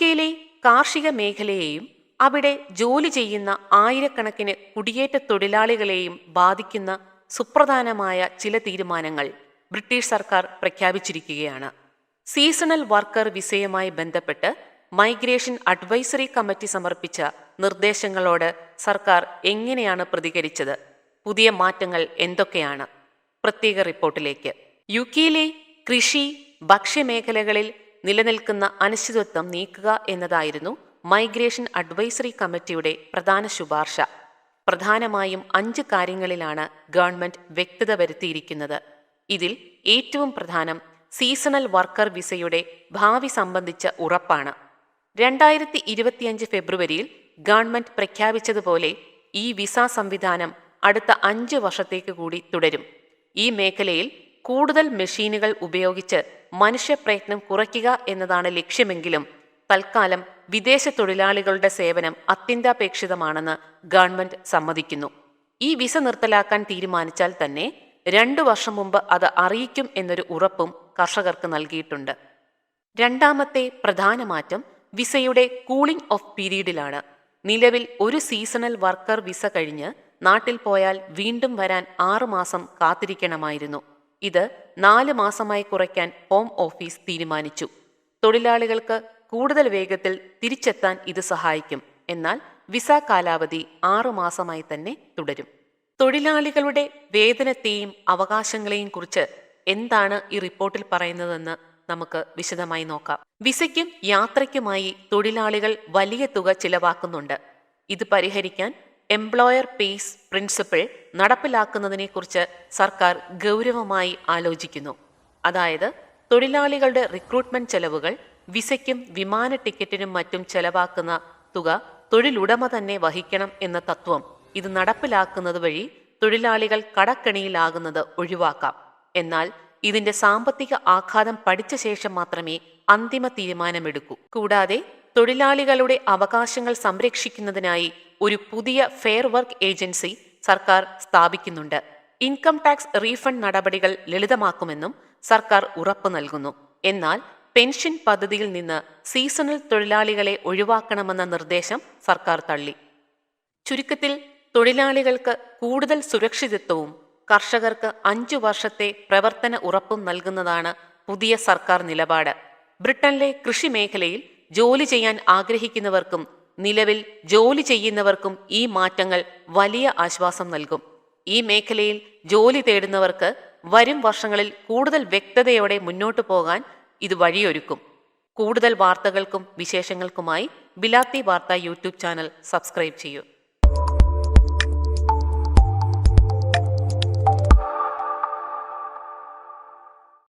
കെയിലെ കാർഷിക മേഖലയെയും അവിടെ ജോലി ചെയ്യുന്ന ആയിരക്കണക്കിന് കുടിയേറ്റ തൊഴിലാളികളെയും ബാധിക്കുന്ന സുപ്രധാനമായ ചില തീരുമാനങ്ങൾ ബ്രിട്ടീഷ് സർക്കാർ പ്രഖ്യാപിച്ചിരിക്കുകയാണ്. സീസണൽ വർക്കർ വിസയുമായി ബന്ധപ്പെട്ട് മൈഗ്രേഷൻ അഡ്വൈസറി കമ്മിറ്റി സമർപ്പിച്ച നിർദ്ദേശങ്ങളോട് സർക്കാർ എങ്ങനെയാണ് പ്രതികരിച്ചത്? പുതിയ മാറ്റങ്ങൾ എന്തൊക്കെയാണ്? പ്രത്യേക റിപ്പോർട്ടിലേക്ക്. യു കെയിലെ കൃഷി ഭക്ഷ്യമേഖലകളിൽ നിലനിൽക്കുന്ന അനിശ്ചിതത്വം നീക്കുക എന്നതായിരുന്നു മൈഗ്രേഷൻ അഡ്വൈസറി കമ്മിറ്റിയുടെ പ്രധാന ശുപാർശ. പ്രധാനമായും അഞ്ച് കാര്യങ്ങളിലാണ് ഗവൺമെന്റ് വ്യക്തത വരുത്തിയിരിക്കുന്നത്. ഇതിൽ ഏറ്റവും പ്രധാനം സീസണൽ വർക്കർ വിസയുടെ ഭാവി സംബന്ധിച്ച ഉറപ്പാണ്. രണ്ടായിരത്തി ഇരുപത്തിയഞ്ച് ഫെബ്രുവരിയിൽ ഗവൺമെന്റ് പ്രഖ്യാപിച്ചതുപോലെ ഈ വിസ സംവിധാനം അടുത്ത അഞ്ച് വർഷത്തേക്ക് കൂടി തുടരും. ഈ മേഖലയിൽ കൂടുതൽ മെഷീനുകൾ ഉപയോഗിച്ച് മനുഷ്യപ്രയത്നം കുറയ്ക്കുക എന്നതാണ് ലക്ഷ്യമെങ്കിലും. തൽക്കാലം വിദേശ തൊഴിലാളികളുടെ സേവനം അത്യന്താപേക്ഷിതമാണെന്ന് ഗവൺമെന്റ് സമ്മതിക്കുന്നു. ഈ വിസ നിർത്തലാക്കാൻ തീരുമാനിച്ചാൽ തന്നെ രണ്ടു വർഷം മുമ്പ് അത് അറിയിക്കും എന്നൊരു ഉറപ്പും കർഷകർക്ക് നൽകിയിട്ടുണ്ട്. രണ്ടാമത്തെ പ്രധാന മാറ്റം വിസയുടെ കൂളിംഗ് ഓഫ് പീരീഡിലാണ്. നിലവിൽ ഒരു സീസണൽ വർക്കർ വിസ കഴിഞ്ഞ് നാട്ടിൽ പോയാൽ വീണ്ടും വരാൻ ആറുമാസം കാത്തിരിക്കണമായിരുന്നു. ഇത് നാല് മാസമായി കുറയ്ക്കാൻ ഹോം ഓഫീസ് തീരുമാനിച്ചു. തൊഴിലാളികൾക്ക് കൂടുതൽ വേഗത്തിൽ തിരിച്ചെത്താൻ ഇത് സഹായിക്കും. എന്നാൽ വിസ കാലാവധി ആറുമാസമായി തന്നെ തുടരും. തൊഴിലാളികളുടെ വേതനത്തെയും അവകാശങ്ങളെയും കുറിച്ച് എന്താണ് ഈ റിപ്പോർട്ടിൽ പറയുന്നതെന്ന് നമുക്ക് വിശദമായി നോക്കാം. വിസയ്ക്കും യാത്രയ്ക്കുമായി തൊഴിലാളികൾ വലിയ തുക ചിലവാക്കുന്നുണ്ട്. ഇത് പരിഹരിക്കാൻ എംപ്ലോയർ പേസ് പ്രിൻസിപ്പിൾ നടപ്പിലാക്കുന്നതിനെക്കുറിച്ച് സർക്കാർ ഗൗരവമായി ആലോചിക്കുന്നു. അതായത് തൊഴിലാളികളുടെ റിക്രൂട്ട്മെന്റ് ചെലവുകൾ വിസയ്ക്കും വിമാന ടിക്കറ്റിനും മറ്റും ചെലവാക്കുന്ന തുക തൊഴിലുടമ തന്നെ വഹിക്കണം എന്ന തത്വം ഇത് നടപ്പിലാക്കുന്നത് വഴി തൊഴിലാളികൾ കടക്കെണിയിലാകുന്നത് ഒഴിവാക്കാം. എന്നാൽ ഇതിന്റെ സാമ്പത്തിക ആഘാതം പഠിച്ച ശേഷം മാത്രമേ അന്തിമ തീരുമാനമെടുക്കൂ. കൂടാതെ തൊഴിലാളികളുടെ അവകാശങ്ങൾ സംരക്ഷിക്കുന്നതിനായി ഒരു പുതിയ ഫെയർ വർക്ക് ഏജൻസി സർക്കാർ സ്ഥാപിക്കുന്നുണ്ട്. ഇൻകം ടാക്സ് റീഫണ്ട് നടപടികൾ ലളിതമാക്കുമെന്നും സർക്കാർ ഉറപ്പ് നൽകുന്നു. എന്നാൽ പെൻഷൻ പദ്ധതിയിൽ നിന്ന് സീസണൽ തൊഴിലാളികളെ ഒഴിവാക്കണമെന്ന നിർദ്ദേശം സർക്കാർ തള്ളി. ചുരുക്കത്തിൽ തൊഴിലാളികൾക്ക് കൂടുതൽ സുരക്ഷിതത്വവും കർഷകർക്ക് അഞ്ചു വർഷത്തെ പ്രവർത്തന ഉറപ്പും നൽകുന്നതാണ് പുതിയ സർക്കാർ നിലപാട്. ബ്രിട്ടനിലെ കൃഷി മേഖലയിൽ ജോലി ചെയ്യാൻ ആഗ്രഹിക്കുന്നവർക്കും നിലവിൽ ജോലി ചെയ്യുന്നവർക്കും ഈ മാറ്റങ്ങൾ വലിയ ആശ്വാസം നൽകും. ഈ മേഖലയിൽ ജോലി തേടുന്നവർക്ക് വരും വർഷങ്ങളിൽ കൂടുതൽ വ്യക്തതയോടെ മുന്നോട്ടു പോകാൻ ഇത് വഴിയൊരുക്കും. കൂടുതൽ വാർത്തകൾക്കും വിശേഷങ്ങൾക്കുമായി ബിലാത്തി വാർത്ത യൂട്യൂബ് ചാനൽ സബ്സ്ക്രൈബ് ചെയ്യൂ.